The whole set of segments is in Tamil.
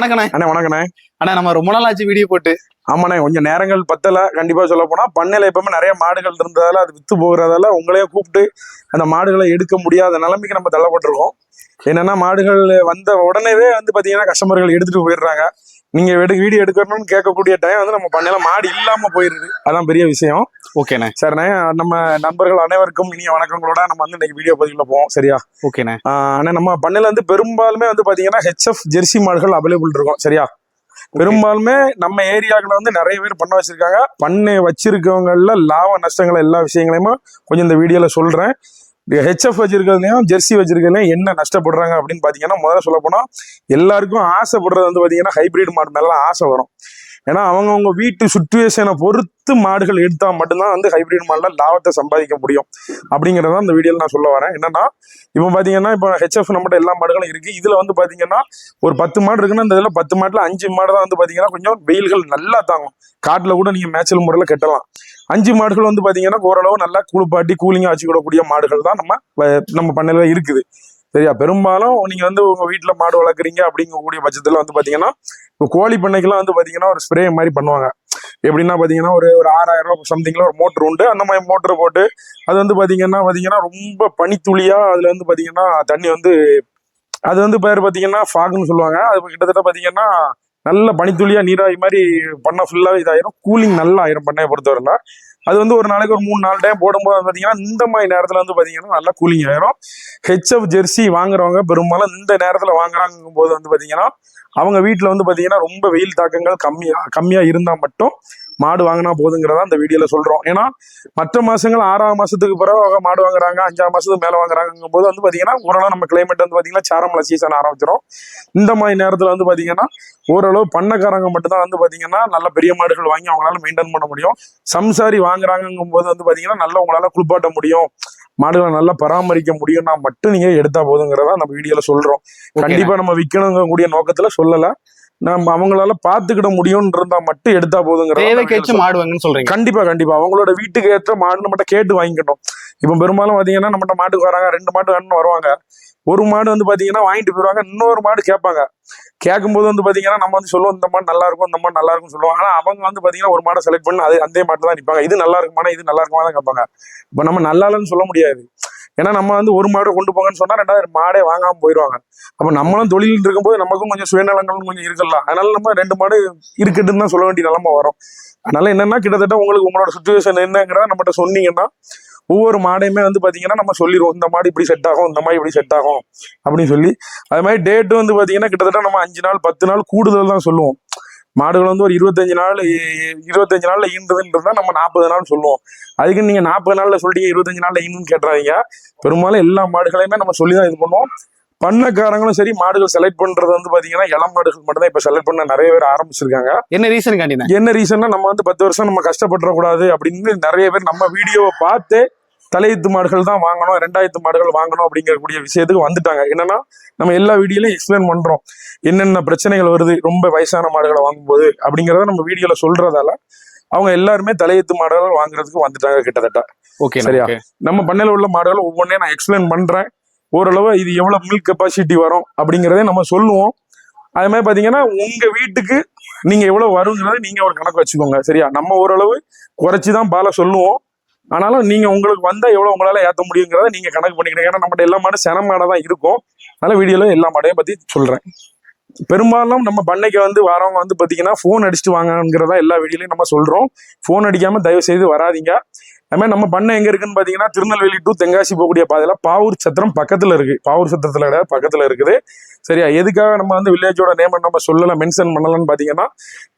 வணக்கண்ணே. அண்ணே வணக்கண்ணே. அண்ணா நம்ம ரொம்ப நாள் ஆச்சு வீடியோ போட்டு. ஆமாண்ணே கொஞ்சம் நேரங்கள் பத்தல கண்டிப்பா சொல்ல போனா. பண்ணையில எப்பவுமே நிறைய மாடுகள் இருந்ததால அது வித்து போகிறதால உங்களையே கூப்பிட்டு அந்த மாடுகளை எடுக்க முடியாத நிலைமைக்கு நம்ம தள்ளப்பட்டிருக்கோம். என்னன்னா மாடுகள் வந்த உடனேவே வந்து பாத்தீங்கன்னா கஸ்டமர்கள் எடுத்துட்டு போயிடுறாங்க. நீங்க எடு வீடியோ எடுக்கணும்னு கேட்கக்கூடிய டைம் வந்து நம்ம பண்ணையில மாடு இல்லாம போயிருது. அதான் பெரிய விஷயம். ஓகேண்ணே சரிண்ணே நம்ம நண்பர்கள் அனைவருக்கும் இனிய வணக்கங்களோட நம்ம வந்து இன்னைக்கு வீடியோ பதிவுல போவோம். சரியா? ஓகேண்ணே அண்ணா. நம்ம பண்ணையில வந்து பெரும்பாலுமே வந்து பாத்தீங்கன்னா ஹெச்எஃப் ஜெர்சி மாடுகள் அவைலபிள் இருக்கும். சரியா? பெரும்பாலுமே நம்ம ஏரியாக்களை வந்து நிறைய பேர் பண்ண வச்சிருக்காங்க. பண்ணை வச்சிருக்கவங்கள லாப நஷ்டங்கள் எல்லா விஷயங்களையுமே கொஞ்சம் இந்த வீடியோல சொல்றேன். ஹெச்எஃப் வச்சிருக்கிறதுலையும் ஜெர்சி வச்சிருக்கிறதுலையும் என்ன நஷ்டப்படுறாங்க அப்படின்னு பாத்தீங்கன்னா முதல்ல சொல்ல போனா எல்லாருக்கும் ஆசைப்படுறது வந்து பாத்தீங்கன்னா ஹைபிரிட் மாடு மேல ஆசை வரும். ஏன்னா அவங்கவுங்க வீட்டு சுச்சுவேஷனை பொறுத்து மாடுகள் எடுத்தால் மட்டும்தான் வந்து ஹைபிரிட் மாடுல லாபத்தை சம்பாதிக்க முடியும். அப்படிங்கிறத அந்த வீடியோவில் நான் சொல்ல வரேன். என்னன்னா இப்போ பார்த்தீங்கன்னா இப்போ ஹெச்எஃப் நம்மகிட்ட எல்லா மாடுகளும் இருக்குது இதில் வந்து பார்த்தீங்கன்னா ஒரு பத்து மாடு இருக்குன்னா இந்த இதில் பத்து மாடுல அஞ்சு மாடு தான் வந்து பார்த்தீங்கன்னா கொஞ்சம் வெயில்கள் நல்லா தாங்கும். காட்டில் கூட நீங்க மேய்ச்சல் முறையில் கட்டலாம். அஞ்சு மாடுகள் வந்து பார்த்தீங்கன்னா ஓரளவு நல்லா குளிப்பாட்டி கூலிங்காக வச்சுக்கிடக்கூடிய மாடுகள் தான் நம்ம வ- நம்ம பண்ணையில் இருக்குது. சரியா? பெரும்பாலும் நீங்க வந்து உங்க வீட்டுல மாடு வளர்க்குறீங்க அப்படிங்கக்கூடிய பட்சத்துல வந்து பாத்தீங்கன்னா இப்போ கோழி பண்ணைக்கெல்லாம் வந்து பாத்தீங்கன்னா ஒரு ஸ்ப்ரே மாதிரி பண்ணுவாங்க. எப்படின்னா பாத்தீங்கன்னா ஒரு ஒரு ஆறாயிரம் ரூபாய் சம்திங்ல ஒரு மோட்டர் உண்டு. அந்த மாதிரி மோட்டர் போட்டு அது வந்து பாத்தீங்கன்னா பாத்தீங்கன்னா ரொம்ப பனித்துளியா அதுல வந்து பாத்தீங்கன்னா தண்ணி வந்து அது வந்து பேர் பாத்தீங்கன்னா ஃபாகுன்னு சொல்லுவாங்க. அது கிட்டத்தட்ட பாத்தீங்கன்னா நல்ல பனித்துளியா நீராவி மாதிரி பண்ண ஃபுல்லாவே இதாயிரும். கூலிங் நல்லா ஆயிரும் பண்ணையை பொறுத்தவரைனா அது வந்து ஒரு நாளைக்கு ஒரு மூணு நாலு டைம் போடும்போது பார்த்தீங்கன்னா பாத்தீங்கன்னா இந்த மாதிரி நேரத்துல வந்து பாத்தீங்கன்னா நல்லா கூலிங் ஆயிரும். ஹெச்எஃப் ஜெர்சி வாங்குறவங்க பெரும்பாலும் இந்த நேரத்துல வாங்குறாங்கும் போது வந்து பாத்தீங்கன்னா அவங்க வீட்டுல வந்து பாத்தீங்கன்னா ரொம்ப வெயில் தாக்கங்கள் கம்மியா கம்மியா இருந்தா மட்டும் மாடு வாங்கினா போதுங்கிறதா இந்த வீடியோல சொல்றோம். ஏன்னா மற்ற மாசங்கள் ஆறாம் மாசத்துக்கு பிறகு மாடு வாங்குறாங்க அஞ்சாம் மாசத்துக்கு மேல வாங்குறாங்கும் போது வந்து பாத்தீங்கன்னா ஓரளவு நம்ம கிளைமேட் வந்து பாத்தீங்கன்னா சாரமலை சீசன் ஆரம்பிச்சிடும் இந்த மாதிரி நேரத்துல வந்து பாத்தீங்கன்னா ஓரளவு பண்ணக்காரங்க மட்டும்தான் வந்து பாத்தீங்கன்னா நல்ல பெரிய மாடுகள் வாங்கி அவங்களால மெயின்டைன் பண்ண முடியும். சம்சாரி வாங்குறாங்கும் போது வந்து பாத்தீங்கன்னா நல்லா உங்களால குளிப்பாட்ட முடியும். மாடுகளை நல்லா பராமரிக்க முடியும்னா மட்டும் நீங்க எடுத்தா போதுங்கிறதா நம்ம வீடியோல சொல்றோம். கண்டிப்பா நம்ம விற்கணுங்க கூடிய நோக்கத்துல சொல்லல. நம்ம அவங்களால பாத்துக்கிட முடியும்னு இருந்தா மட்டும் எடுத்தா போதுங்கிறத நம்ம தேவைக்கு videoல வச்சு மாடு வாங்கன்னு சொல்றீங்க. கண்டிப்பா கண்டிப்பா. அவங்களோட வீட்டுக்கு ஏற்ற மாடு நம்மகிட்ட கேட்டு வாங்கிக்கணும். இப்ப பெரும்பாலும் பாத்தீங்கன்னா நம்மகிட்ட மாட்டுக்கு வராங்க ரெண்டு மாடு வேணும்னு வருவாங்க. ஒரு மாடு வந்து பாத்தீங்கன்னா வாங்கிட்டு போயிருவாங்க இன்னொரு மாடு கேட்பாங்க. கேட்கும்போது வந்து பாத்தீங்கன்னா நம்ம வந்து சொல்லுவோம் இந்த மாடு நல்லா இருக்கும் இந்த மாடு நல்லா இருக்கும்னு சொல்லுவாங்க ஆனா அவங்க வந்து பாத்தீங்கன்னா ஒரு மாடை செலக்ட் பண்ணி அது அந்த மாட்டு தான் நிற்பாங்க இது நல்லா இருக்குமானா இது நல்லா இருக்குமா தான் கேட்பாங்க. இப்ப நம்ம நல்லா இல்லைன்னு சொல்ல முடியாது. ஏன்னா நம்ம வந்து ஒரு மாடு கொண்டு போங்கன்னு சொன்னா ரெண்டாவது மாடே வாங்காம போயிடுவாங்க அப்போ நம்மளும் தொழில் இருக்கும்போது நமக்கும் கொஞ்சம் சுயநலங்களும் கொஞ்சம் இருக்கலாம். அதனால நம்ம ரெண்டு மாடு இருக்குதுன்னு தான் சொல்ல வேண்டிய நிலைமை வரும். அதனால என்னன்னா கிட்டத்தட்ட உங்களுக்கு உங்களோட சுச்சுவேஷன் என்னங்கிறத நம்மகிட்ட சொன்னீங்கன்னா ஒவ்வொரு மாடையுமே வந்து பார்த்தீங்கன்னா நம்ம சொல்லிடுவோம் இந்த மாடு இப்படி செட் ஆகும் இந்த மாதிரி இப்படி செட் ஆகும் அப்படின்னு சொல்லி. அது மாதிரி டேட் வந்து பார்த்தீங்கன்னா கிட்டத்தட்ட நம்ம அஞ்சு நாள் பத்து நாள் கூடுதல் தான் சொல்லுவோம். மாடுகள் வந்து ஒரு இருபத்தஞ்சு நாள் இருபத்தஞ்சு நாள்ல ஈன்றதுன்றதா நம்ம நாற்பது நாள் சொல்லுவோம். அதுக்கு நீங்க நாற்பது நாள்ல சொல்லிட்டீங்க இருபத்தஞ்சு நாள்ல ஈனுன்னு கேட்டுறாதீங்க. பெரும்பாலும் எல்லா மாடுகளையுமே நம்ம சொல்லி தான் இது பண்ணுவோம். பண்ணக்காரங்களும் சரி மாடுகள் செலக்ட் பண்றது வந்து பாத்தீங்கன்னா இளம் மாடுகள் மட்டும் தான் இப்ப செலக்ட் பண்ண நிறைய பேர் ஆரம்பிச்சிருக்காங்க. என்ன ரீசன் என்ன ரீசன்னா நம்ம வந்து பத்து வருஷம் நம்ம கஷ்டப்பட்டுறக்கூடாது அப்படின்னு நிறைய பேர் நம்ம வீடியோவை பார்த்து தலையீத்து மாடுகள் தான் வாங்கணும் ரெண்டாயிரத்து மாடுகள் வாங்கணும் அப்படிங்கக்கூடிய விஷயத்துக்கு வந்துட்டாங்க. என்னன்னா நம்ம எல்லா வீடியோலையும் எக்ஸ்பிளைன் பண்றோம். என்னென்ன பிரச்சனைகள் வருது ரொம்ப வயசான மாடுகளை வாங்கும்போது அப்படிங்கறத நம்ம வீடியோல சொல்றதால அவங்க எல்லாருமே தலையீத்து மாடுகள் வாங்குறதுக்கு வந்துட்டாங்க கிட்டத்தட்ட. ஓகே சரியா? நம்ம பண்ணையில உள்ள மாடுகள் ஒவ்வொன்றையும் நான் எக்ஸ்பிளைன் பண்றேன். ஓரளவு இது எவ்வளவு மில்க் கெப்பாசிட்டி வரும் அப்படிங்கறதே நம்ம சொல்லுவோம். அது மாதிரி பாத்தீங்கன்னா உங்க வீட்டுக்கு நீங்க எவ்வளவு வருங்கிறத நீங்க ஒரு கணக்கு வச்சுக்கோங்க. சரியா? நம்ம ஓரளவு குறைச்சி தான் பாலை சொல்லுவோம். ஆனாலும் நீங்க உங்களுக்கு வந்தா எவ்வளவு உங்களால ஏத்த முடியுங்கிறத நீங்க கணக்கு பண்ணிக்கணும். ஏன்னா நம்மகிட்ட எல்லா மாடும் சென மாடை தான் இருக்கும். அதனால வீடியோல எல்லா மாடையும் பத்தி சொல்றேன். பெரும்பாலும் நம்ம பண்ணைக்கு வந்து வரவங்க வந்து பாத்தீங்கன்னா ஃபோன் அடிச்சுட்டு வாங்கங்கிறதா எல்லா வீடியோலையும் நம்ம சொல்றோம். ஃபோன் அடிக்காம தயவு செய்து வராதீங்க. அது மாதிரி நம்ம பண்ணை எங்க இருக்குன்னு பாத்தீங்கன்னா திருநெல்வேலி டு தென்காசி போகக்கூடிய பாதையில பாவூர் சத்திரம் பக்கத்துல இருக்கு. பாவூர் சத்திரத்துல கிடையாது பக்கத்துல இருக்குது. சரியா? எதுக்காக நம்ம வந்து வில்லேஜோட நேம் நம்ம சொல்லல மென்ஷன் பண்ணலன்னு பாத்தீங்கன்னா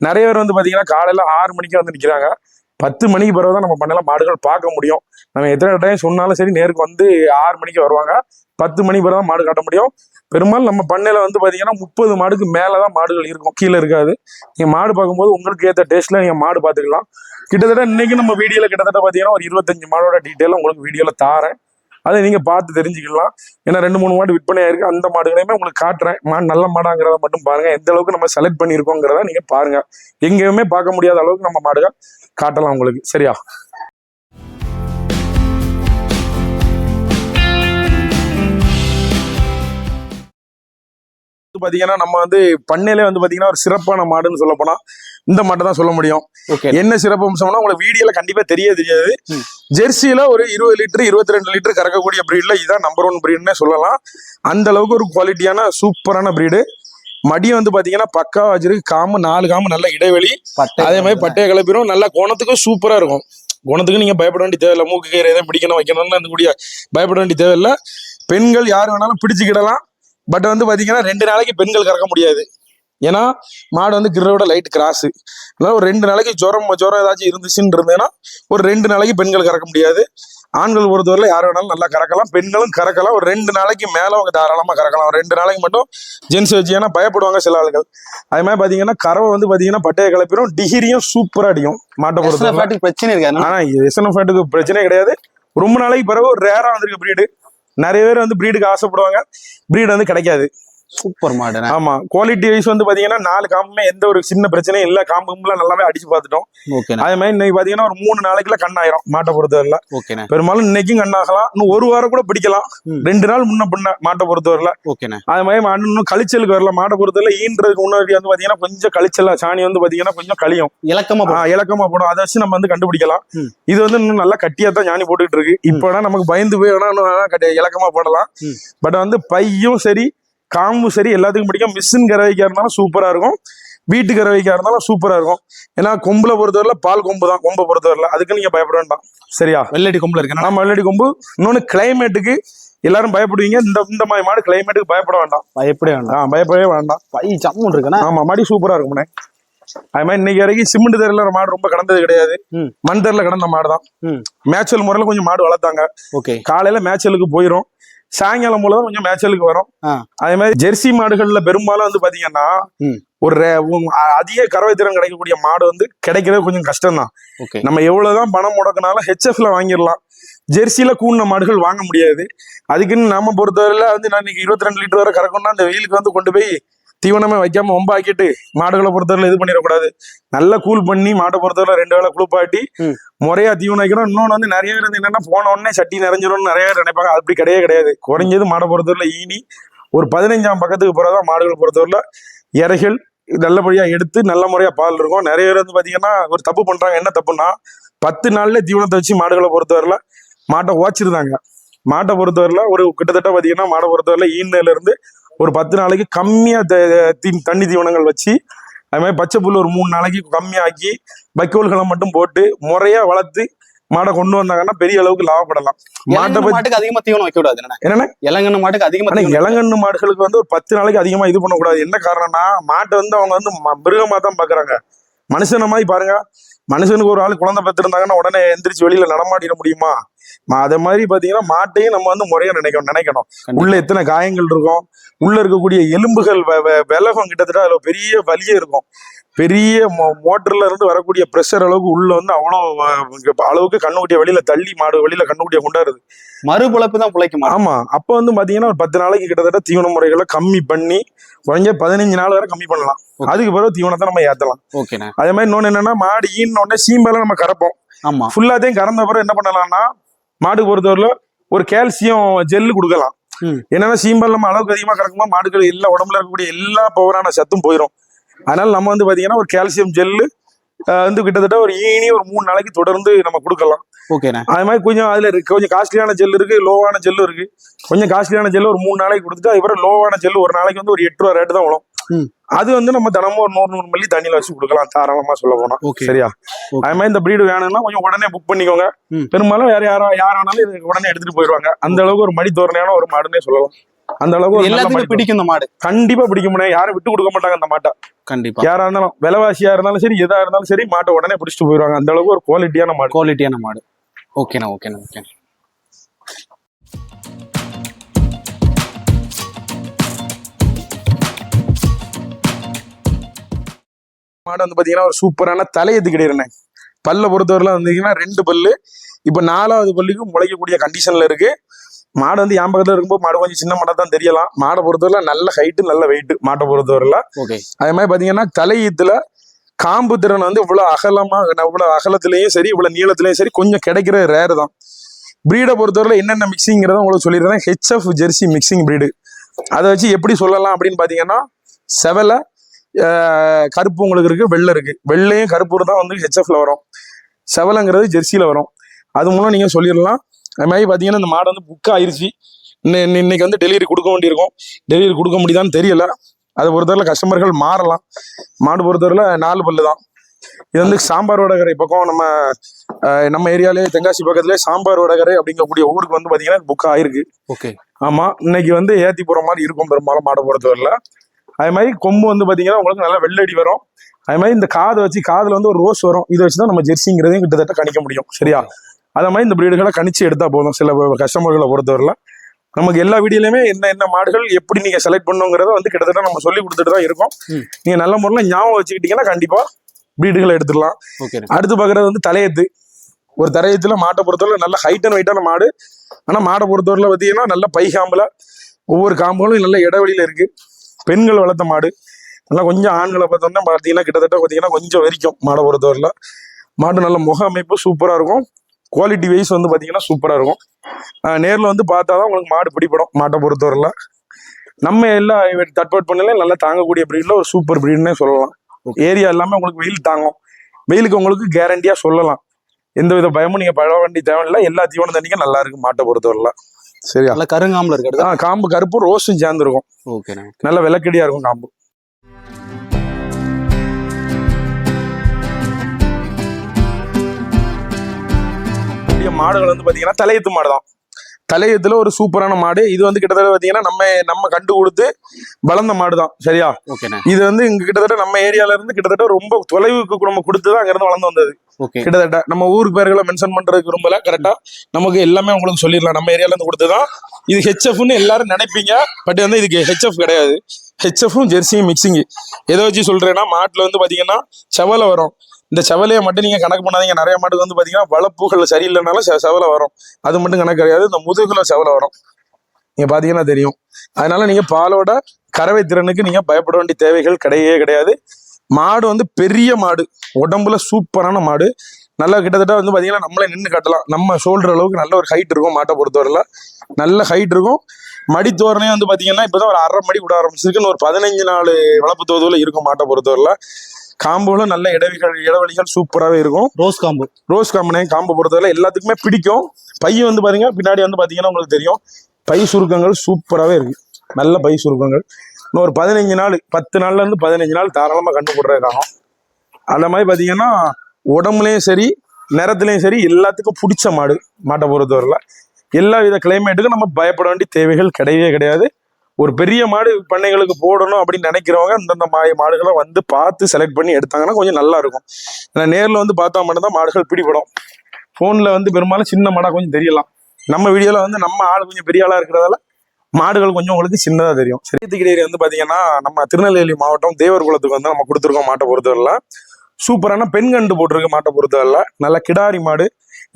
நிறைய பேர் வந்து பாத்தீங்கன்னா காலையில ஆறு மணிக்கு வந்து நிக்கிறாங்க. பத்து மணிக்கு பிறகு தான் நம்ம பண்ணையில மாடுகள் பார்க்க முடியும். நம்ம எத்தனை டைம் சொன்னாலும் சரி நேருக்கு வந்து ஆறு மணிக்கு வருவாங்க. பத்து மணிக்கு பிறகு தான் மாடு காட்ட முடியும். பெரும்பாலும் நம்ம பண்ணையில் வந்து பார்த்தீங்கன்னா முப்பது மாடுக்கு மேலே தான் மாடுகள் இருக்கும். கீழே இருக்காது. நீங்கள் மாடு பார்க்கும்போது உங்களுக்கு ஏற்ற டேஸ்ட்டில் நீங்கள் மாடு பார்த்துக்கலாம். கிட்டத்தட்ட இன்னைக்கு நம்ம வீடியோவில் கிட்டத்தட்ட பார்த்தீங்கன்னா ஒரு இருபத்தஞ்சு மாடோட டீட்டெயிலும் உங்களுக்கு வீடியோவில் தாரேன் அதை நீங்க பார்த்து தெரிஞ்சுக்கலாம். ஏன்னா ரெண்டு மூணு மாடு விற்பனை ஆயிருக்கு. அந்த மாடுகளையுமே உங்களுக்கு காட்டுறேன். மாடு நல்ல மாடாங்கிறத மட்டும் பாருங்க. எந்த அளவுக்கு நம்ம செலக்ட் பண்ணியிருக்கோங்கிறத நீங்க பாருங்க. எங்கேயுமே பார்க்க முடியாத அளவுக்கு நம்ம மாடுகள் காட்டலாம் உங்களுக்கு. சரியா? வந்து பாத்தீங்கன்னா நம்ம வந்து பண்ணையிலே வந்து பாத்தீங்கன்னா ஒரு சிறப்பான மாடுன்னு சொல்ல போனா இந்த மாட்டை தான் சொல்ல முடியும். என்ன சிறப்பு அம்சம்னா உங்களுக்கு வீடியோல கண்டிப்பா தெரிய தெரியாது. ஜெர்சியில ஒரு இருபது லிட்டர் இருபத்தி ரெண்டு லிட்டர் கறக்கக்கூடிய பிரீட்ல இதான் நம்பர் ஒன் பிரீட்னே சொல்லலாம். அந்த அளவுக்கு ஒரு குவாலிட்டியான சூப்பரான பிரீடு மடி வந்து பாத்தீங்கன்னா பக்கா வச்சிருக்கு. காமு நாலு காமு நல்ல இடைவெளி. அதே மாதிரி பட்டைய கிளப்பிடும் நல்லா குணத்துக்கும் சூப்பரா இருக்கும். குணத்துக்கு நீங்க பயப்பட வேண்டிய தேவையில்லை. மூக்கு கயிறு எதாவது பிடிக்கணும் வைக்கணும்னு அந்த கூடிய பயப்பட வேண்டிய தேவையில்லை. பெண்கள் யார் வேணாலும் பிடிச்சிக்கிடலாம். பட் வந்து பாத்தீங்கன்னா ரெண்டு நாளைக்கு பெண்கள் கறக்க முடியாது. ஏன்னா மாடு வந்து கிரோட லைட் கிராஸ் அதனால ஒரு ரெண்டு நாளைக்கு ஜுரம் ஜுரம் ஏதாச்சும் இருந்துச்சுன்னு இருந்ததுன்னா ஒரு ரெண்டு நாளைக்கு பெண்கள் கறக்க முடியாது. ஆண்கள் பொறுத்தவரையில யார் வேணாலும் நல்லா கறக்கலாம். பெண்களும் கறக்கலாம். ஒரு ரெண்டு நாளைக்கு மேல அவங்க தாராளமா கறக்கலாம். ஒரு ரெண்டு நாளைக்கு மட்டும் ஜென்ஸ் வச்சு ஏன்னா பயப்படுவாங்க சில ஆளுகள். அதே மாதிரி பாத்தீங்கன்னா கறவை வந்து பாத்தீங்கன்னா பட்டைய கிளப்பிடும் டிகிரியும் சூப்பரா அடிக்கும் மாட்டை ஃபேட்டுக்கு பிரச்சனை இருக்காது ஆனா எஸ்என்எஃப் ஃபேட்டுக்கு பிரச்சனை கிடையாது. ரொம்ப நாளைக்கு பிறகு ஒரு ரேரா வந்திருக்கு பிரீடு நிறைய பேர் வந்து ப்ரீடுக்கு ஆசைப்படுவாங்க. பிரீடு வந்து கிடைக்காது. சூப்பர் மாடு ஆமா குவாலிட்டி வைஸ் வந்து பாத்தீங்கன்னா நாலு காம்புமே எந்த ஒரு சின்ன பிரச்சனையும் இல்ல. காம்புலாம் நல்லாவே அடிச்சு பார்த்துட்டோம். ஓகேண்ணா அதே மாதிரி இன்னைக்கு பாத்தீங்கன்னா ஒரு மூணு நாளைக்குள்ள கண்ணாயிரும் மாட்டை பொறுத்தவரையில. ஓகேண்ணா பெரும்பாலும் இன்னைக்கும் கண்ணாகலாம் இன்னும் ஒரு வாரம் கூட பிடிக்கலாம். ரெண்டு நாள் முன்ன பின்ன மாட்டை பொறுத்தவரையில. ஓகேண்ணா அதே மாதிரி இன்னும் கழிச்சலுக்கு வரல. மாட்டை பொறுத்தவரையில ஈன்றதுக்கு முன்னாடி வந்து பாத்தீங்கன்னா கொஞ்சம் கழிச்சல சாணி வந்து பாத்தீங்கன்னா கொஞ்சம் கழியும். இலக்கமா இலக்கமா போடும். அதை வச்சு நம்ம வந்து கண்டுபிடிக்கலாம். இது வந்து இன்னும் நல்லா கட்டியா தான் ஞானி போட்டுட்டு இருக்கு. இப்போ வேணா நமக்கு பயந்து போய் வேணா இலக்கமா போடலாம். பட் வந்து பையும் சரி காம்பும் சரி எல்லாத்துக்கும் பிடிக்கும். மிஷின் கறவைக்கா இருந்தாலும் சூப்பரா இருக்கும். வீட்டு கறவைக்கா இருந்தாலும் சூப்பரா இருக்கும். ஏன்னா கொம்புல பொறுத்தவரையில பால் கொம்பு தான். கொம்பை பொறுத்தவரையில. அதுக்கு நீங்க பயப்பட வேண்டாம். சரியா? வெள்ளடி கொம்புல இருக்கேன் நம்ம வெள்ளடி கொம்பு. இன்னொன்னு கிளைமேட்டுக்கு எல்லாரும் பயப்படுவீங்க. இந்த இந்த மாதிரி மாடு கிளைமேட்டுக்கு பயப்பட வேண்டாம். பயப்படவே வேண்டாம். பயப்படவே வேண்டாம். பை ஜம்முன் இருக்குண்ணா. ஆமா மாடி சூப்பரா இருக்கும்ண்ணே அது மாதிரி இன்னைக்கு வரைக்கும் சிமெண்ட் தெருல மாடு ரொம்ப கடந்தது கிடையாது. மண் தெருல கடந்த மாடு தான். மேய்ச்சல் முறையில கொஞ்சம் மாடு வளர்த்தாங்க. ஓகே. காலையில மேய்ச்சலுக்கு போயிரும். சாயங்காலம் போல தான் கொஞ்சம் மேய்ச்சலுக்கு வரும். அதே மாதிரி ஜெர்சி மாடுகள்ல பெரும்பாலும் வந்து பாத்தீங்கன்னா. ஒரு அதிக கறவை திறன் கிடைக்கக்கூடிய மாடு வந்து கிடைக்கிறது கொஞ்சம் கஷ்டம் தான் ஓகே. நம்ம எவ்வளவுதான் பணம் முடக்கினாலும் ஹெச்எஃப்ல வாங்கிடலாம். ஜெர்சியில கூடின மாடுகள் வாங்க முடியாது. அதுக்குன்னு நம்ம பொறுத்தவரையில வந்து நான் இன்னைக்கு இருபத்தி ரெண்டு லிட்டர் வரை கறக்கணும்னா அந்த வெயிலுக்கு வந்து கொண்டு போய் தீவனமே வைக்காம ரொம்ப ஆக்கிட்டு மாடுகளை பொறுத்தவரையில இது பண்ணிடக்கூடாது. நல்லா கூல் பண்ணி மாட்டை பொறுத்தவரை ரெண்டு வேளை குளிப்பாட்டி. முறையா தீவனம் வைக்கணும். இன்னொன்று வந்து நிறைய பேர் வந்து என்னன்னா போன உடனே சட்டி நிறைஞ்சிரும்னு நிறைய பேர் நினைப்பாங்க. அப்படி கிடையவே கிடையாது. குறைஞ்சது மாடை பொறுத்தவரையில ஈனி ஒரு பதினஞ்சாம் பக்கத்துக்கு போறதா மாடுகள் பொறுத்தவரையில இறைகள் நல்லபடியா எடுத்து நல்ல முறையா பால் இருக்கும். நிறைய பேர் வந்து பாத்தீங்கன்னா ஒரு தப்பு பண்றாங்க. என்ன தப்புன்னா பத்து நாள்ல தீவனத்தை வச்சு மாடுகளை பொறுத்தவரையில மாட்டை ஓச்சிருந்தாங்க மாட்டை பொறுத்தவரையில ஒரு கிட்டத்தட்ட பாத்தீங்கன்னா மாடை பொறுத்தவரையில ஈனையில இருந்து ஒரு பத்து நாளைக்கு கம்மியா த- தீ- தண்ணி தீவனங்கள் வச்சு அது மாதிரி பச்சை புல் ஒரு மூணு நாளைக்கு கம்மியாக்கி வைக்கோல்களை மட்டும் போட்டு முறையா வளர்த்து மாடை கொண்டு வந்தாங்கன்னா பெரிய அளவுக்கு லாபப்படலாம். மாட்டை மாட்டுக்கு அதிகமா தீவனம் வைக்க கூடாது. என்னண்ணே? இளங்கன்னு மாட்டுக்கு அதிகமா இளங்கண்ணு மாடுகளுக்கு வந்து ஒரு பத்து நாளைக்கு அதிகமா இது பண்ணக்கூடாது. என்ன காரணம்னா மாட்டை வந்து அவங்க வந்து மிருகமா தான் பாக்குறாங்க. மனுஷன மாதிரி பாருங்க. மனுஷனுக்கு ஒரு ஆள் குழந்தை பெற்றிருந்தாங்கன்னா உடனே எந்திரிச்சு வெளியில நடமாடிட முடியுமா? அதே மாதிரி பாத்தீங்கன்னா மாட்டையும் நம்ம வந்து முறையா நினைக்கணும் நினைக்கணும். உள்ள எத்தனை காயங்கள் இருக்கும்? உள்ள இருக்கக்கூடிய எலும்புகள் விலகம் கிட்டத்தட்ட அதுல பெரிய வலியே இருக்கும். பெரிய மோ- மோட்டர்ல இருந்து வரக்கூடிய ப்ரெஷர் அளவுக்கு உள்ள வந்து அவ்வளவு அஹ், அளவுக்கு கண்ணுக்குட்டிய வெளியில தள்ளி மாடு வெளியில கண்ணுக்குட்டிய கொண்டாடுது. மறுபுழப்பு தான் பிழைக்க மாட்டோம் ஆமா. அப்ப வந்து பாத்தீங்கன்னா ஒரு பத்து நாளைக்கு கிட்டத்தட்ட தீவன முறைகளை கம்மி பண்ணி குறைஞ்ச பதினஞ்சு நாள் வரை கம்மி பண்ணலாம். அதுக்கு பிறகு தீவனத்தை நம்ம ஏத்தலாம். ஓகேண்ணா. அதே மாதிரி இன்னொன்னு என்னன்னா மாடு ஈன உடனே சீம்பெல்லாம் நம்ம கறப்போம். ஆமா. ஃபுல்லாத்தையும் கறந்த பிறகு என்ன பண்ணலாம்னா மாடு பொறுத்தவரையில ஒரு கால்சியம் ஜெல்லு கொடுக்கலாம். என்னன்னா சீம்பல் நம்ம அளவுக்கு அதிகமா கறக்கும்போது மாடுகள் எல்லா உடம்புல இருக்கக்கூடிய எல்லா பவரான சத்தும் போயிடும் அதனால நம்ம வந்து பாத்தீங்கன்னா ஒரு கால்சியம் ஜெல்லு வந்து கிட்டத்தட்ட ஒரு ஈனி ஒரு மூணு நாளைக்கு தொடர்ந்து நம்ம கொடுக்கலாம். ஓகேண்ணா. அது மாதிரி கொஞ்சம் அதுல இருக்கு. கொஞ்சம் காஸ்ட்லியான ஜெல் இருக்கு லோவான ஜெல் இருக்கு. கொஞ்சம் காஸ்ட்லியான ஜெல் ஒரு மூணு நாளைக்கு கொடுத்துட்டு அதுக்கப்புறம் லோவான ஜெல் ஒரு நாளைக்கு வந்து ஒரு எட்டு ரூபா ரேட்டு தான் வரும். அது வந்து நம்ம தினமும் ஒரு நூறு நூறு மில்லி தண்ணியில வச்சு கொடுக்கலாம் தாராளமா சொல்ல போனா. ஓகே. சரியா. அது மாதிரி இந்த பிரீடு வேணும்னா கொஞ்சம் உடனே புக் பண்ணிக்கோங்க. பெரும்பாலும் வேற யாரா யாரானாலும் உடனே எடுத்துட்டு போயிடுவாங்க. அந்த அளவுக்கு ஒரு மடி தோரணையான ஒரு மாடுன்னே சொல்லலாம். அந்த அளவுக்கு எல்லாத்துக்குமே. பிடிக்கும் இந்த மாடு. கண்டிப்பா பிடிக்க முடியாது யாரும் விட்டு கொடுக்க மாட்டாங்க அந்த மாட்டை. கண்டிப்பா. யாரா இருந்தாலும் விலைவாசியா இருந்தாலும் சரி எதா இருந்தாலும் சரி மாட்டை உடனே பிடிச்சிட்டு போயிடுவாங்க. அந்த அளவுக்கு ஒரு குவாலிட்டியான மாடு. குவாலிட்டியான மாடு. ஓகேண்ணா ஓகேண்ணா ஓகேண்ணா மாடு வந்து பாத்தீங்கன்னா ஒரு சூப்பரான தலையத்து கிடையாது பல்ல பொறுத்தவரையில வந்தீங்கன்னா ரெண்டு பல்லு. இப்ப நாலாவது பல்லுக்கும் முளைக்கக்கூடிய கண்டிஷன்ல இருக்கு. மாடு வந்து என் பக்கத்துல இருக்கும்போது மாடு கொஞ்சம் சின்ன மாடா தான் தெரியலாம். மாடை பொறுத்தவரையில நல்ல ஹைட்டு நல்ல வெயிட் மாட்டை பொறுத்தவரையில. ஓகே அதே மாதிரி பாத்தீங்கன்னா தலையீத்துல காம்பு திறன் வந்து இவ்வளவு அகலமா இவ்வளவு அகலத்திலயும் சரி இவ்வளவு நீளத்திலயும் சரி கொஞ்சம் கிடைக்கிற ரேர் தான். பிரீடை பொறுத்தவரையில என்னென்ன மிக்சிங்கிறத உங்களுக்கு சொல்லிடுறேன். ஹெச்எஃப் ஜெர்சி மிக்சிங் பிரீடு அதை வச்சு எப்படி சொல்லலாம் அப்படின்னு பார்த்தீங்கன்னா செவலை கருப்பு உங்களுக்கு இருக்கு வெள்ளை இருக்கு. வெள்ளையும் கருப்பு தான் வந்து ஹெச்எஃப்ல வரும். செவலைங்கிறது ஜெர்சியில வரும். அது மூலம் நீங்க சொல்லிடலாம். அது மாதிரி பார்த்தீங்கன்னா இந்த மாடு வந்து புக் ஆயிருச்சு. இன்னை- இன்னை- இன்னைக்கு வந்து டெலிவரி கொடுக்க வேண்டியிருக்கும். டெலிவரி கொடுக்க முடியுதான்னு தெரியல. அதை பொறுத்தவரை கஸ்டமர்கள் மாறலாம். மாடு பொறுத்தவரை நாலு பல்லு தான். இது வந்து சாம்பார் வடகரை பக்கம் நம்ம நம்ம ஏரியாலே தென்காசி பக்கத்துலேயே சாம்பார் வடகரை அப்படிங்கக்கூடிய ஊருக்கு வந்து பார்த்தீங்கன்னா புக் ஆயிருக்கு. ஓகே. ஆமா. இன்னைக்கு வந்து ஏத்தி போற மாதிரி இருக்கும் பெரும்பாலும் மாடை பொறுத்தவரையில. அது மாதிரி கொம்பு வந்து பாத்தீங்கன்னா உங்களுக்கு நல்லா வெள்ளடி வரும். அது மாதிரி இந்த காது வச்சு காதுல வந்து ஒரு ரோஸ் வரும். இதை வச்சு தான் நம்ம ஜெர்சிங்கிறதையும் கிட்டத்தட்ட கணிக்க முடியும். சரியா? அதே மாதிரி இந்த பிரீடுகளை கணிச்சு எடுத்தா போதும். சில கஸ்டமர்களை பொறுத்தவரையில நமக்கு எல்லா வீடியோலயுமே என்ன என்ன மாடுகள் எப்படி நீங்க செலக்ட் பண்ணுங்கிறத வந்து கிட்டத்தட்ட நம்ம சொல்லி கொடுத்துட்டு தான் இருக்கோம். நீங்க நல்ல முறையில் ஞாபகம் வச்சுக்கிட்டீங்கன்னா கண்டிப்பா பிரீடுகளை எடுத்துடலாம். அடுத்து பார்க்கறது வந்து தலையத்து. ஒரு தலையத்துல மாட்டை பொறுத்தவரை நல்ல ஹைட் அண்ட் வெயிட்டான மாடு. ஆனா மாடை பொறுத்தவரையில பார்த்தீங்கன்னா நல்ல பை காம்புல ஒவ்வொரு காம்புகளும் நல்ல இடைவெளியில இருக்கு. பெண்கள் வளர்த்த மாடு. நல்லா கொஞ்சம் ஆண்களை பார்த்தோம்னா பார்த்தீங்கன்னா கிட்டத்தட்ட பார்த்தீங்கன்னா கொஞ்சம் வரைக்கும் மாடை பொறுத்தவரையில மாடு நல்ல முக அமைப்பு சூப்பரா இருக்கும். குவாலிட்டி வைஸ் வந்து பார்த்தீங்கன்னா சூப்பரா இருக்கும். நேர்ல வந்து பார்த்தா தான் உங்களுக்கு மாடு பிடிப்படும் மாட்டை பொறுத்தவரையில. நம்ம எல்லா தட்பாட் பண்ணல நல்லா தாங்கக்கூடிய பிரீட்ல ஒரு சூப்பர் பிரீட்னே சொல்லலாம். ஏரியா எல்லாமே உங்களுக்கு வெயில் தாங்கும். வெயிலுக்கு உங்களுக்கு கேரண்டியா சொல்லலாம். எந்த வித பயமும் நீங்க பழ வண்டி தேவையில்லை. எல்லா தீவன தண்ணிக்கும் நல்லா இருக்கு மாட்டை பொறுத்தவரையில. சரியா? நல்ல கருங்காமல இருக்கிறது ஆ காம்பு கருப்பு ரோஸும் சேர்ந்து இருக்கும் ஓகேண்ணா நல்ல விளக்கடியா இருக்கும் காம்பு. கூடிய மாடுகள் வந்து பாத்தீங்கன்னா தலையத்து மாடு தான் தலையத்துல ஒரு சூப்பரான மாடு. இது வந்து கிட்டத்தட்ட பாத்தீங்கன்னா நம்ம நம்ம கண்டு கொடுத்து வளர்ந்த மாடு தான் சரியா இது வந்து இங்க கிட்டத்தட்ட நம்ம ஏரியால இருந்து கிட்டத்தட்ட ரொம்ப தொலைவுக்கு நம்ம கொடுத்து தான் அங்க இருந்து வளர்ந்து வந்தது. கிட்டத்தட்ட நம்ம ஊருக்கு பேர்களை மென்ஷன் பண்றதுக்கு விரும்பல. கரெக்டா நமக்கு எல்லாமே உங்களுக்கு சொல்லிடலாம். நம்ம ஏரியால இருந்து கொடுத்துதான். இது ஹெச்எஃப்னு எல்லாரும் நினைப்பீங்க. பட் வந்து இதுக்கு ஹெச்எஃப் கிடையாது. ஹெச்எஃப்பும் ஜெர்சியும் மிக்சிங் எதை வச்சு சொல்றேன்னா மாட்டுல வந்து பாத்தீங்கன்னா செவலை வரும். இந்த செவலையை மட்டும் நீங்கள் கணக்கு பண்ணாதீங்க. நிறைய மாட்டுக்கு வந்து பார்த்தீங்கன்னா வளப்புகள் சரியில்லைனாலும் செவலை வரும். அது மட்டும் கணக்கு கிடையாது. இந்த முதுகுல செவலை வரும். நீங்கள் பார்த்தீங்கன்னா தெரியும். அதனால நீங்கள் பாலோட கறவை திறனுக்கு நீங்கள் பயப்பட வேண்டிய தேவைகள் கிடையவே கிடையாது. மாடு வந்து பெரிய மாடு. உடம்புல சூப்பரான மாடு. நல்லா கிட்டத்தட்ட வந்து பார்த்தீங்கன்னா நம்மளே நின்று கட்டலாம். நம்ம ஷோல்டர் அளவுக்கு நல்ல ஒரு ஹைட் இருக்கும் மாட்டை பொறுத்தவரையில. நல்ல ஹைட் இருக்கும். மடி தோரணையே வந்து பார்த்தீங்கன்னா இப்போ தான் ஒரு அரை மடி விட ஆரம்பிச்சிருக்குன்னு ஒரு பதினஞ்சு நாள் வளர்ப்பு தோதுவில் இருக்கும் மாட்டை பொறுத்தவரையில். காம்புகளும் நல்ல இடைவெளிகள் இடைவெளிகள் சூப்பராகவே இருக்கும். ரோஸ் காம்பு. ரோஸ் காம்பனே காம்பு பொறுத்தவரை எல்லாத்துக்குமே பிடிக்கும். பை வந்து பாருங்க பின்னாடி வந்து பாத்தீங்கன்னா உங்களுக்கு தெரியும். பை சுருக்கங்கள் சூப்பராகவே இருக்கு. நல்ல பை சுருக்கங்கள். இன்னும் ஒரு பதினஞ்சு நாள் பத்து நாள்ல இருந்து பதினஞ்சு நாள் தாராளமாக கண்டு போடுறதுக்காகும் அந்த மாதிரி பாத்தீங்கன்னா உடம்புலையும் சரி நிறத்துலையும் சரி எல்லாத்துக்கும் பிடிச்ச மாடு மாட்டை பொறுத்தவரையில். எல்லா வித கிளைமேட்டுக்கும் நம்ம பயப்பட வேண்டிய தேவைகள் கிடையவே கிடையாது. ஒரு பெரிய மாடு பண்ணைகளுக்கு போடணும் அப்படின்னு நினைக்கிறவங்க இந்தந்த மா மாடுகளை வந்து பார்த்து செலக்ட் பண்ணி எடுத்தாங்கன்னா கொஞ்சம் நல்லா இருக்கும். ஏன்னா நேரில் வந்து பார்த்தா மட்டும்தான் மாடுகள் பிடிபடும். ஃபோனில் வந்து பெரும்பாலும் சின்ன மாடாக கொஞ்சம் தெரியலாம். நம்ம வீடியோவில் வந்து நம்ம ஆள் கொஞ்சம் பெரிய ஆளாக இருக்கிறதால மாடுகள் கொஞ்சம் உங்களுக்கு சின்னதாக தெரியும். சேத்துக்கிடேரி வந்து பார்த்தீங்கன்னா நம்ம திருநெல்வேலி மாவட்டம் தேவர் குலத்துக்கு வந்து நம்ம கொடுத்துருக்கோம் மாட்டை பொறுத்தவரையில். சூப்பரான பெண் கண்டு போட்டிருக்க மாட்டை பொறுத்தவரை நல்ல கிடாரி மாடு.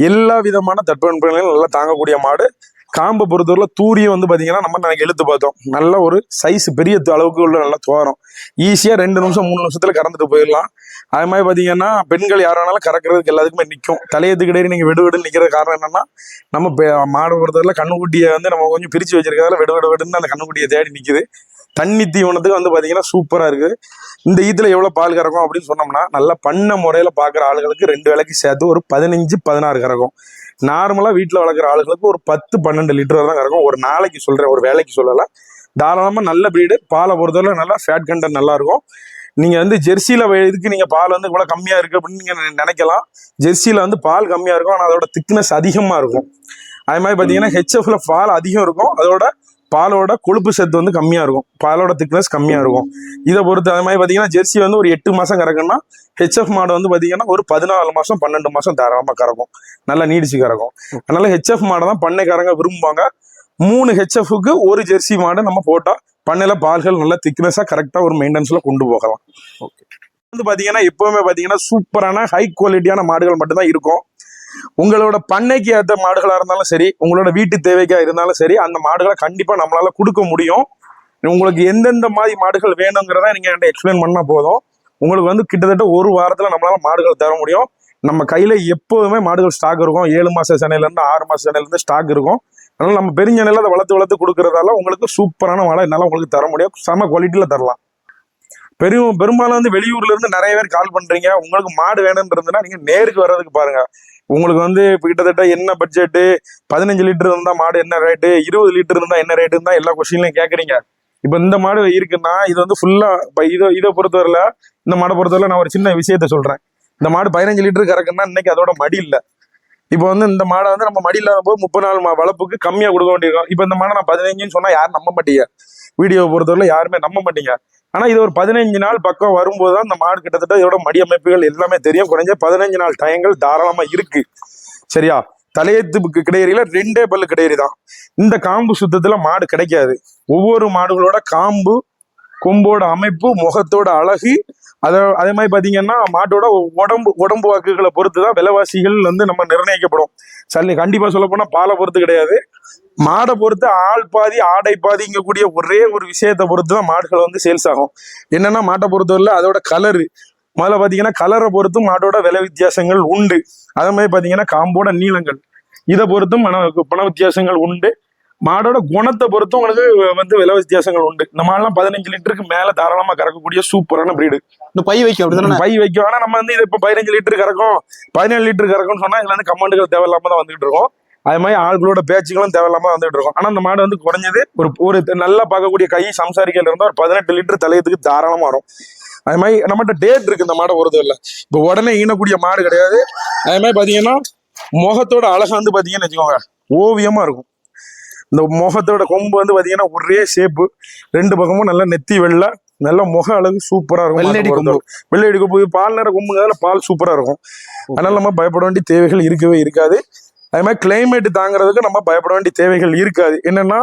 எல்லா விதமான தட்பவெப்பநிலையும் நல்லா தாங்கக்கூடிய மாடு. காம்பை பொறுத்தவரையில் தூரியம் வந்து பார்த்தீங்கன்னா நம்ம எனக்கு இழுத்து பார்த்தோம். நல்ல ஒரு சைஸ் பெரிய அளவுக்கு உள்ள நல்லா துவரம். ஈஸியாக ரெண்டு நிமிஷம் மூணு நிமிஷத்தில் கறந்துட்டு போயிடலாம். அது மாதிரி பார்த்தீங்கன்னா பெண்கள் யார் வேணாலும் கறக்கிறதுக்கு எல்லாத்துக்குமே நிற்கும் தலையத்துக்கிடையே நீங்கள் வெடு வெடுன்னு நிற்கிற காரணம் என்னன்னா நம்ம இப்போ மாடு பொறுத்தவரையில் கண்ணுக்குட்டியை வந்து நம்ம கொஞ்சம் பிரித்து வச்சிருக்கிறதால வெடு வெடு வெடுன்னு அந்த கண்ணுக்குட்டியை தேடி நிற்குது தண்ணி தீவனத்துக்கு வந்து பார்த்தீங்கன்னா சூப்பராக இருக்குது இந்த ஈத்துல எவ்வளோ பால் கறக்கும் அப்படின்னு சொன்னோம்னா நல்லா பண்ண முறையில் பார்க்குற ஆளுகளுக்கு ரெண்டு வேலைக்கு சேர்த்து ஒரு பதினஞ்சு பதினாறு கறக்கும். நார்மலாக வீட்டில் வளர்க்குற ஆளுகளுக்கு ஒரு பத்து பன்னெண்டு லிட்டர் தான் கறக்கும். ஒரு நாளைக்கு சொல்கிறேன் ஒரு வேலைக்கு சொல்லலை. தாராளமாக நல்ல ப்ரீடு பாலை பொறுத்தவரை நல்லா ஃபேட் கண்டென்ட் நல்லா இருக்கும். நீங்கள் வந்து ஜெர்சியில் இதுக்கு நீங்கள் பால் வந்து இவ்வளோ கம்மியாக இருக்குது அப்படின்னு நீங்கள் நினைக்கலாம். ஜெர்சியில் வந்து பால் கம்மியாக இருக்கும் ஆனால் அதோட திக்னஸ் அதிகமாக இருக்கும். அது மாதிரி பார்த்தீங்கன்னா ஹெச்எஃப்ல பால் அதிகம் இருக்கும். அதோட பாலோட கொழுப்பு சத்து வந்து கம்மியாக இருக்கும். பாலோட திக்னஸ் கம்மியாக இருக்கும். இதை பொறுத்து அது மாதிரி பார்த்தீங்கன்னா ஜெர்சி வந்து ஒரு எட்டு மாதம் கறக்குன்னா ஹெச்எஃப் மாடு வந்து பார்த்தீங்கன்னா ஒரு பதினாலு மாதம் பன்னெண்டு மாதம் தாராளமாக கறக்கும். நல்லா நீடிச்சு கறக்கும். அதனால ஹெச்எஃப் மாடை தான் பண்ணைக்காரங்க விரும்புவாங்க. மூணு ஹெச்எஃப்க்கு ஒரு ஜெர்சி மாடை நம்ம போட்டால் பண்ணையில பால்கள் நல்லா திக்னஸாக கரெக்டாக ஒரு மெயின்டெனன்ஸில் கொண்டு போகலாம். ஓகே வந்து பார்த்தீங்கன்னா எப்பவுமே பார்த்தீங்கன்னா சூப்பரான ஹை குவாலிட்டியான மாடுகள் மட்டும்தான் இருக்கும். உங்களோட பண்ணைக்கு ஏற்ற மாடுகளாக இருந்தாலும் சரி உங்களோட வீட்டு தேவைக்காக இருந்தாலும் சரி அந்த மாடுகளை கண்டிப்பாக நம்மளால கொடுக்க முடியும். உங்களுக்கு எந்தெந்த மாதிரி மாடுகள் வேணுங்கிறத நீங்கள் என்கிட்ட எக்ஸ்பிளைன் பண்ணால் போதும். உங்களுக்கு வந்து கிட்டத்தட்ட ஒரு வாரத்தில் நம்மளால மாடுகள் தர முடியும். நம்ம கையில் எப்போதுமே மாடுகள் ஸ்டாக் இருக்கும். ஏழு மாத சென்னையிலேருந்து ஆறு மாத சென்னையிலேருந்து ஸ்டாக் இருக்கும். அதனால நம்ம பெருஞ்சனையில அதை வளர்த்து வளர்த்து கொடுக்கறதால உங்களுக்கு சூப்பரான மாடை என்னால உங்களுக்கு தர முடியும். செம குவாலிட்டியில தரலாம். பெரும் பெரும்பாலும் வந்து வெளியூர்ல இருந்து நிறைய பேர் கால் பண்றீங்க. உங்களுக்கு மாடு வேணும்ன்றதுன்னா நீங்க நேருக்கு வர்றதுக்கு பாருங்க. உங்களுக்கு வந்து இப்போ கிட்டத்தட்ட என்ன பட்ஜெட்டு பதினஞ்சு லிட்டர் இருந்தா மாடு என்ன ரேட்டு இருபது லிட்டர் இருந்தால் என்ன ரேட்டு தான் எல்லா கொஸ்டின்லையும் கேக்குறீங்க. இப்போ இந்த மாடு இருக்குன்னா இது வந்து ஃபுல்லா இப்போ இதை இதை பொறுத்தவரையில இந்த மாடை பொறுத்தவரை நான் ஒரு சின்ன விஷயத்த சொல்றேன். இந்த மாடு பதினஞ்சு லிட்டர் கறக்குன்னா இன்னைக்கு அதோட மடி இல்லை. இப்போ வந்து இந்த மாடை வந்து நம்ம மடி இல்லாத போது முப்பது நாள் மா- வளர்ப்புக்கு கம்மியா கொடுக்க வேண்டியிருக்கும். இப்போ இந்த மாடை நான் பதினஞ்சுன்னு சொன்னா யாரும் நம்ப மாட்டீங்க. வீடியோவை பொறுத்தவரையில் யாருமே நம்ப மாட்டீங்க. ஆனா இது ஒரு பதினஞ்சு நாள் பக்கம் வரும்போது தான் இந்த மாடு கிட்டத்தட்ட இதோட மடி அமைப்புகள் எல்லாமே தெரியும். குறைஞ்ச பதினஞ்சு நாள் டயங்கள் தாராளமா இருக்கு. சரியா? தலையத்துக்கு கிடையில ரெண்டே பல்லு கிடையிறு தான். இந்த காம்பு சுத்தத்துல மாடு கிடைக்காது. ஒவ்வொரு மாடுகளோட காம்பு கொம்போட அமைப்பு முகத்தோட அழகு அத அதே மாதிரி பாத்தீங்கன்னா மாட்டோட உடம்பு உடம்பு வாக்குகளை பொறுத்து தான் விலைவாசிகள் வந்து நம்ம நிர்ணயிக்கப்படும். சரி கண்டிப்பா சொல்ல பாலை பொறுத்து கிடையாது. மாடை பொறுத்து ஆள் பாதி ஆடை பாதிங்கக்கூடிய ஒரே ஒரு விஷயத்தை பொறுத்து தான் மாடுகள் வந்து சேல்ஸ் ஆகும். என்னன்னா மாட்டை பொறுத்தவரையில அதோட கலரு முதல்ல பாத்தீங்கன்னா கலரை பொறுத்தும் மாட்டோட விலை வித்தியாசங்கள் உண்டு. அதே மாதிரி பாத்தீங்கன்னா காம்போட நீளங்கள். இதை பொறுத்தும் பண பண வித்தியாசங்கள் உண்டு. மாடோட குணத்தை பொறுத்தும் உங்களுக்கு வந்து விலை வித்தியாசங்கள் உண்டு. இந்த மாடெல்லாம் பதினஞ்சு லிட்டருக்கு மேல தாராளமா கறக்கக்கூடிய சூப்பரான பிரீடு இந்த பை வைக்கும் அப்படிதானே? பை வைக்கும். ஆனா நம்ம வந்து இது இப்போ பதினஞ்சு லிட்டர் கறக்கும் பதினேழு லிட்டர் கறக்கும்னு சொன்னா இதுல வந்து கமெண்ட்டுகள் தேவையில்லாம தான் வந்துகிட்டு இருக்கோம். அது மாதிரி ஆள்களோட பேச்சுகளும் தேவையில்லாம வந்துட்டு இருக்கும். ஆனா அந்த மாடு வந்து குறைஞ்சது ஒரு ஒரு நல்லா பார்க்கக்கூடிய கை சம்சாரிக்கையில இருந்தா ஒரு பதினெட்டு லிட்டர் தலையத்துக்கு தாராளமா வரும். அது மாதிரி நம்மகிட்ட டேட் இருக்கு இந்த மாடை பொறுத்த இல்லை இப்போ உடனே ஈனக்கூடிய மாடு கிடையாது. அது மாதிரி பாத்தீங்கன்னா முகத்தோட அழகு வந்து பாத்தீங்கன்னு வச்சுக்கோங்க ஓவியமா இருக்கும். இந்த முகத்தோட கொம்பு வந்து பாத்தீங்கன்னா ஒரே ஷேப்பு ரெண்டு பக்கமும் நல்ல நெத்தி வெள்ளை நல்ல முக அழகு சூப்பரா இருக்கும் வெள்ளடி கொம்பு. பொறுத்தவரை. வெள்ளை கொம்பு பால் நேர கொம்புங்கிறதுல பால் சூப்பரா இருக்கும். அதனால நம்ம பயப்பட வேண்டிய தேவைகள் இருக்கவே இருக்காது. அதே மாதிரி கிளைமேட் தாங்குறதுக்கு நம்ம பயப்பட வேண்டிய தேவைகள் இருக்காது. என்னன்னா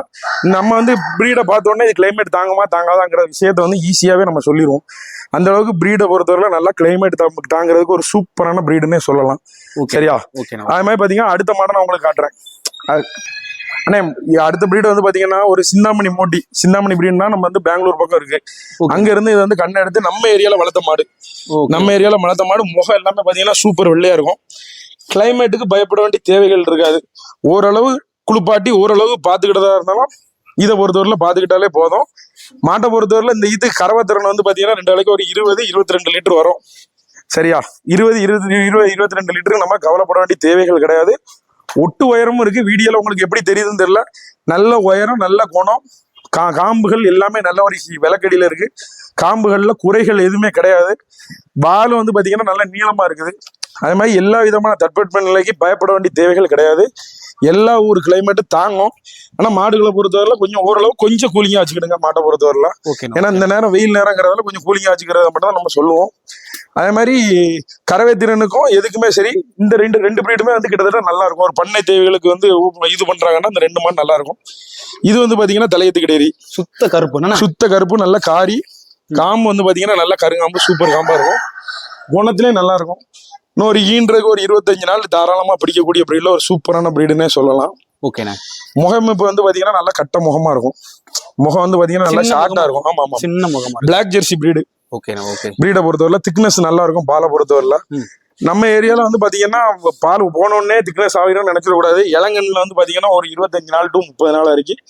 நம்ம வந்து ப்ரீடை பார்த்த உடனே இது கிளைமேட் தாங்குமா தாங்காதாங்கிற விஷயத்த வந்து ஈஸியாவே நம்ம சொல்லிடுவோம் அந்த அளவுக்கு ப்ரீடை பொறுத்தவரை நல்லா கிளைமேட் தாங்கிறதுக்கு ஒரு சூப்பரான ப்ரீடுன்னே சொல்லலாம். சரியா? அது மாதிரி பாத்தீங்கன்னா அடுத்த மாடை நான் உங்களுக்கு காட்டுறேன். அண்ணே அடுத்த பிரீடு வந்து பாத்தீங்கன்னா ஒரு சிந்தாமணி மோட்டி. சிந்தாமணி பிரீடுனா நம்ம வந்து பெங்களூர் பக்கம் இருக்கு. அங்க இருந்து இது வந்து கண்ணை எடுத்து நம்ம ஏரியால வளர்த்த மாடு. நம்ம ஏரியால வளர்த்த மாடு முகம் எல்லாமே பாத்தீங்கன்னா சூப்பர் வெள்ளையா இருக்கும். கிளைமேட்டுக்கு பயப்பட வேண்டிய தேவைகள் இருக்காது. ஓரளவு குளிப்பாட்டி ஓரளவு பார்த்துக்கிட்டதா இருந்தாலும் இதை பொறுத்தவரையில் பார்த்துக்கிட்டாலே போதும். மாட்டை பொறுத்தவரையில் இந்த இது கறவைத்திறன் வந்து பார்த்தீங்கன்னா ரெண்டு வேலைக்கு ஒரு இருபது இருபத்தி ரெண்டு லிட்டர் வரும். சரியா? இருபது இருபது இருபது இருபத்தி ரெண்டு லிட்டருக்கு நம்ம கவலைப்பட வேண்டிய தேவைகள் கிடையாது. ஒட்டு உயரமும் இருக்குது வீடியோவில் உங்களுக்கு எப்படி தெரியுதுன்னு தெரியல. நல்ல உயரம் நல்ல குணம் கா காம்புகள் எல்லாமே நல்ல ஒரு விளக்கடியில் இருக்குது காம்புகளில் குறைகள் எதுவுமே கிடையாது. பால் வந்து பார்த்தீங்கன்னா நல்ல நீளமாக இருக்குது. அதே மாதிரி எல்லா விதமான தட்பவெட்ப நிலைக்கு பயப்பட வேண்டிய தேவைகள் கிடையாது. எல்லா ஊர் கிளைமேட்டும் தாங்கும். ஆனா மாடுகளை பொறுத்தவரையில கொஞ்சம் ஓரளவு கொஞ்சம் கூலிங்கா வச்சுக்கிடுங்க மாட்டை பொறுத்தவரையில. ஓகேண்ணா ஏன்னா இந்த நேரம் வெயில் நேரங்கிறதால கொஞ்சம் கூலிங்கா வச்சுக்கிறத மட்டும் தான் நம்ம சொல்லுவோம். அதே மாதிரி கறவை திறனுக்கும் எதுக்குமே சரி இந்த ரெண்டு ரெண்டு பிரீடுமே வந்து கிட்டத்தட்ட நல்லா இருக்கும் ஒரு பண்ணை தேவைகளுக்கு வந்து இது பண்றாங்கன்னா இந்த ரெண்டு மாடு நல்லா இருக்கும் இது வந்து பாத்தீங்கன்னா தலையத்து கிடையாது. சுத்த கருப்பு சுத்த கருப்பு நல்ல காரி. காம்பு வந்து பாத்தீங்கன்னா நல்லா கருங்காம்பு சூப்பர் காம்பா இருக்கும். குணத்திலே நல்லா இருக்கும் இன்னொரு ஈன்றதுக்கு ஒரு இருபத்தஞ்சு நாள் தாராளமா பிடிக்கக்கூடிய பிரீட்ல ஒரு சூப்பரான பிரீடுன்னே சொல்லலாம். ஓகேண்ணா முகமைப்பு வந்து பாத்தீங்கன்னா நல்லா கட்ட முகமா இருக்கும். முகம் வந்து பாத்தீங்கன்னா நல்லா சின்ன ஷார்ட்டா முகமா. இருக்கும். ஆமா ஆமா. சின்ன முகமா பிளாக் ஜெர்சி பிரீடு ஓகேண்ணா ஓகே பிரீடை பொறுத்தவரை திக்னஸ் நல்லா இருக்கும் பாலை பொறுத்தவரைல ம். நம்ம ஏரியால வந்து பாத்தீங்கன்னா பால் போனோடனே திக்னஸ் ஆகிடும் நினைச்சிட கூடாது இளங்கன்ல வந்து பாத்தீங்கன்னா ஒரு இருபத்தஞ்சு நாள் டு முப்பது நாள் வரைக்கும்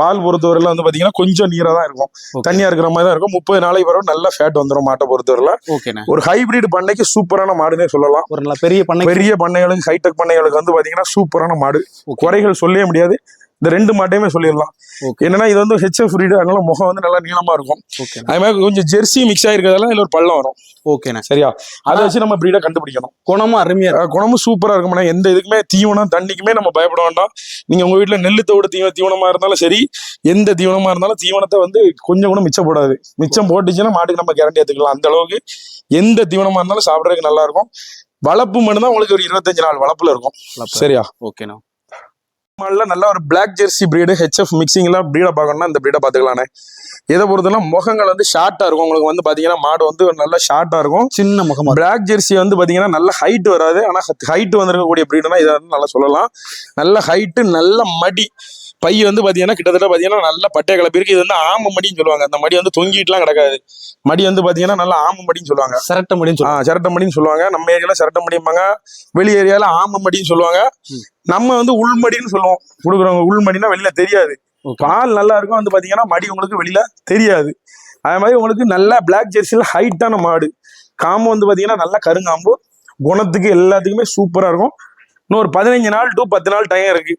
பால் பொறுத்தவரையில வந்து பாத்தீங்கன்னா கொஞ்சம் நீரா தான் இருக்கும். தண்ணியா இருக்கிற மாதிரி தான் இருக்கும். முப்பது நாளைக்கு வரும் நல்ல ஃபேட் வந்துடும் மாட்டை பொறுத்தவரையில. ஒரு ஹைபிரிட் பண்ணைக்கு சூப்பரான மாடுனே சொல்லலாம். ஒரு நல்ல பெரிய பண்ணை பெரிய பண்ணைகளுக்கு ஹைடெக் பண்ணைகளுக்கு வந்து பாத்தீங்கன்னா சூப்பரான மாடு. குறைகள் சொல்லவே முடியாது. இந்த ரெண்டு மாட்டையுமே சொல்லிடலாம். என்னன்னா இது வந்து ஹெச்எஃப் ரீடு அதனால முகம் வந்து நல்லா நீளமா இருக்கும். அதே மாதிரி கொஞ்சம் ஜெர்சி மிக்ஸ் ஆயிருக்கிறதால இதுல ஒரு பள்ளம் வரும். ஓகேண்ணா. சரியா? அதை வச்சு நம்ம பிரீடை கண்டுபிடிக்கணும். குணமும் அருமையா குணமும் சூப்பரா இருக்கும்னா எந்த இதுக்குமே தீவனம் தண்ணிக்குமே நம்ம பயப்பட வேண்டாம். நீங்க உங்க வீட்டுல நெல்லு தோடு தீவ தீவனமா இருந்தாலும் சரி எந்த தீவனமா இருந்தாலும் தீவனத்தை வந்து கொஞ்சம் கூட மிச்சம் போடாது. மிச்சம் போட்டுச்சுன்னா மாட்டுக்கு நம்ம கேரண்டி எடுத்துக்கலாம். அந்த அளவுக்கு எந்த தீவனமா இருந்தாலும் சாப்பிடறதுக்கு நல்லா இருக்கும். வளர்ப்பு மட்டும்தான் உங்களுக்கு ஒரு இருபத்தஞ்சு நாள் வளர்ப்புல இருக்கும். சரியா? ஓகேண்ணா. மாடல நல்ல ஒரு பிளாக் ஜெர்சி பிரீடு ஹெச்எஃப் மிக்சிங்ல பிரீடை பார்க்கணும்னா இந்த பிரீடை பார்த்துக்கலானே இதை பொறுத்தவரை முகங்கள் வந்து ஷார்ட்டா இருக்கும். உங்களுக்கு வந்து பாத்தீங்கன்னா மாடு வந்து நல்ல ஷார்ட்டா இருக்கும். சின்ன முகமா பிளாக் ஜெர்சி வந்து பாத்தீங்கன்னா நல்ல ஹைட் வராது. ஆனா ஹைட் வந்திருக்கக்கூடிய பிரீடுனா இதை வந்து நல்லா சொல்லலாம். நல்ல ஹைட்டு நல்ல மடி. பை வந்து பாத்தீங்கன்னா கிட்டத்தட்ட பாத்தீங்கன்னா நல்ல பட்டை கலப்பி இருக்கு. இது வந்து ஆம மடின்னு சொல்லுவாங்க. அந்த மடி வந்து தொங்கிட்டுலாம் கிடக்காது. மடி வந்து பாத்தீங்கன்னா நல்ல ஆம மடின்னு சொல்லுவாங்க. சிரட்ட முடியும் ஆ சிரட்ட மடின்னு சொல்லுவாங்க. நம்ம ஏரியால சிரட்ட மடிம்பாங்க. வெளி ஏரியால ஆம மடின்னு சொல்லுவாங்க. நம்ம வந்து உள்மடின்னு சொல்லுவோம். கொடுக்குறவங்க உள்மடினா வெளியில தெரியாது. பால் நல்லா இருக்கும் வந்து பாத்தீங்கன்னா மடி உங்களுக்கு வெளியில தெரியாது. அதே மாதிரி உங்களுக்கு நல்ல பிளாக் ஜெர்சில ஹைட்டான மாடு. காம்பு வந்து பாத்தீங்கன்னா நல்ல கருங்காம்பு. குணத்துக்கு எல்லாத்துக்குமே சூப்பரா இருக்கும். இன்னும் ஒரு பதினஞ்சு நாள் டு பத்து நாள் டைம் இருக்கு.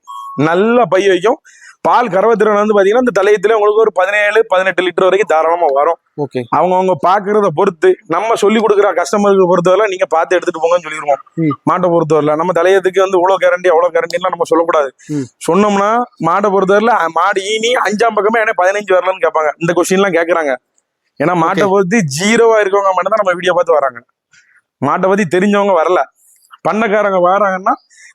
நல்ல பை வைக்கும். பால் கறவைத்திறன் வந்து பாத்தீங்கன்னா இந்த தலையத்துல உங்களுக்கு ஒரு பதினேழு பதினெட்டு லிட்டர் வரைக்கும் தாராளமா வரும். ஓகே அவங்கவுங்க பாக்குறத பொறுத்து நம்ம சொல்லி கொடுக்குற கஸ்டமருக்கு பொறுத்தவரை நீங்க பார்த்து எடுத்துட்டு போங்கன்னு சொல்லிடுவோம். மாட்டை பொறுத்தவரையில. நம்ம தலையத்துக்கு வந்து இவ்வளவு கேரண்டி அவ்வளவு கேரண்டிலாம் நம்ம சொல்லக்கூடாது. சொன்னோம்னா மாட்டை பொறுத்தவரையில அஹ், மாடு ஈனி அஞ்சாம் பக்கமே என்ன பதினஞ்சு வரலன்னு கேட்பாங்க. இந்த கொஸ்டின் எல்லாம் கேக்குறாங்க ஏன்னா மாட்டை பொறுத்து ஜீரோவா இருக்கவங்க மட்டும் தான் நம்ம வீடியோ பார்த்து வராங்க. மாட்டை பத்தி தெரிஞ்சவங்க வரல. பண்ணக்காரங்க வராங்கன்னா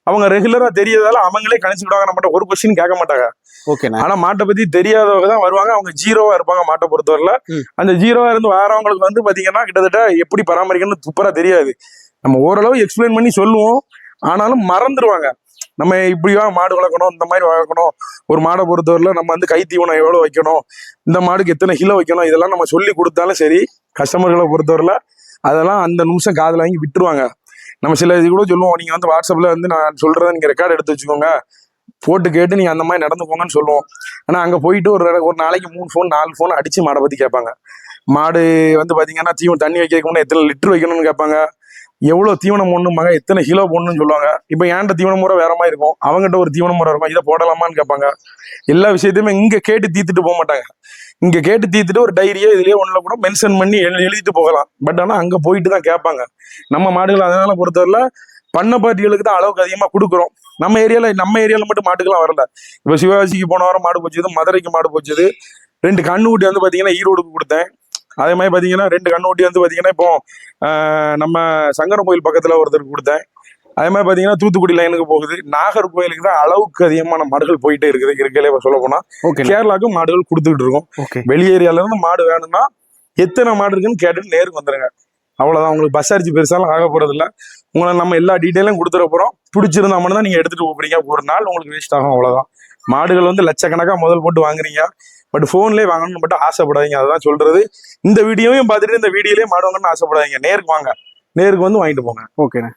அவங்க ரெகுலரா தெரியறதால அவங்களே கணிச்சுக்கிடுவாங்க நம்மகிட்ட ஒரு கொஸ்டின் கேட்க மாட்டாங்க. ஓகேண்ணே ஆனா மாட்டை பத்தி தெரியாதவங்க தான் வருவாங்க. அவங்க ஜீரோவா இருப்பாங்க மாட்டை பொறுத்தவரையில. அந்த ஜீரோவா இருந்து வரவங்களுக்கு வந்து பாத்தீங்கன்னா கிட்டத்தட்ட எப்படி பராமரிக்கணும்னு துப்பரா தெரியாது. நம்ம ஓரளவு எக்ஸ்பிளைன் பண்ணி சொல்லுவோம். ஆனாலும் மறந்துடுவாங்க நம்ம இப்படியா மாடு வளர்க்கணும் இந்த மாதிரி வளர்க்கணும். ஒரு மாடை பொறுத்தவரையில நம்ம வந்து கை தீவனம் எவ்வளவு வைக்கணும் இந்த மாடுக்கு எத்தனை கிலோ வைக்கணும் இதெல்லாம் நம்ம சொல்லி கொடுத்தாலும் சரி கஸ்டமர்களை பொறுத்தவரையில அதெல்லாம் அந்த நிமிஷம் காதுல வாங்கி விட்டுருவாங்க. நம்ம சில இது கூட சொல்லுவோம். நீங்க வந்து வாட்ஸ்அப்ல வந்து நான் சொல்றதை நீங்க ரெக்கார்ட் எடுத்து வச்சுக்கோங்க. போட்டு கேட்டு நீங்கள் அந்த மாதிரி நடந்து போங்கன்னு சொல்லுவோம். ஆனால் அங்கே போயிட்டு ஒரு ஒரு நாளைக்கு மூணு ஃபோன் நாலு ஃபோன் அடித்து மாடை பற்றி கேட்பாங்க. மாடு வந்து பார்த்தீங்கன்னா தீவனம் தண்ணி வைக்க முன்னே எத்தனை லிட்டர் வைக்கணும்னு கேட்பாங்க. எவ்வளோ தீவனம் போடணும்பாங்க எத்தனை கிலோ போடணும்னு சொல்லுவாங்க. இப்போ ஏன்ட்ட தீவன முறை வேற மாதிரி இருக்கும். அவங்ககிட்ட ஒரு தீவன முறை இருக்கும் இதை போடலாமான்னு கேட்பாங்க. எல்லா விஷயத்தையுமே இங்கே கேட்டு தீர்த்துட்டு போக மாட்டாங்க. இங்கே கேட்டு தீர்த்துட்டு ஒரு டைரியோ இதுலயோ ஒன்றில் கூட மென்ஷன் பண்ணி எழுதிட்டு போகலாம். பட் ஆனால் அங்கே போயிட்டு தான் கேட்பாங்க. நம்ம மாடுகள் அதனால பொறுத்தவரையில பண்ண பாட்டிகளுக்கு தான் அளவுக்கு அதிகமாக கொடுக்குறோம். நம்ம ஏரியால நம்ம ஏரியால மட்டும் மாட்டுக்கெல்லாம் வரல. இப்போ சிவகாசிக்கு போன வாரம் மாடு போச்சுது மதுரைக்கு மாடு போச்சுது. ரெண்டு கண்ணுக்குட்டி வந்து பாத்தீங்கன்னா ஈரோடுக்கு கொடுத்தேன். அதே மாதிரி பாத்தீங்கன்னா ரெண்டு கண்ணுக்குட்டி வந்து பாத்தீங்கன்னா இப்போ ஆஹ், நம்ம சங்கரன் கோயில் பக்கத்துல ஒருத்தருக்கு கொடுத்தேன். அதே மாதிரி பாத்தீங்கன்னா தூத்துக்குடி லைனுக்கு போகுது. நாகர்கோயிலுக்கு தான் அளவுக்கு அதிகமான மாடுகள் போயிட்டே இருக்குது. இருக்கலே சொல்ல போனா. ஓகே கேரளாவுக்கும் மாடுகள் கொடுத்துக்கிட்டு இருக்கோம். ஓகே. வெளி ஏரியால இருந்து மாடு வேணும்னா எத்தனை மாடு இருக்குன்னு கேட்டுட்டு நேருக்கு வந்துருங்க. அவ்வளவுதான். உங்களுக்கு பஸ் அரிச்சு பெருசாலும் ஆக போறது இல்ல உங்களை நம்ம எல்லா டீட்டெயிலும் கொடுத்துட போகிறோம் பிடிச்சிருந்தா மட்டும் தான் நீங்கள் எடுத்துகிட்டு போகிறீங்க ஒரு நாள் உங்களுக்கு வேஸ்ட் ஆகும் அவ்வளோதான் மாடுகள் வந்து லட்சக்கணக்காக முதல் போட்டு வாங்குறீங்க. பட் ஃபோன்லேயே வாங்கணும்னு மட்டும் ஆசைப்படாதீங்க. அதுதான் சொல்றது. இந்த வீடியோவையும் பார்த்துட்டு இந்த வீடியோலேயே மாடு வாங்கணும்னு ஆசைப்படாதீங்க. நேருக்கு வாங்க. நேருக்கு வந்து வாங்கிட்டு போங்க. ஓகேண்ணே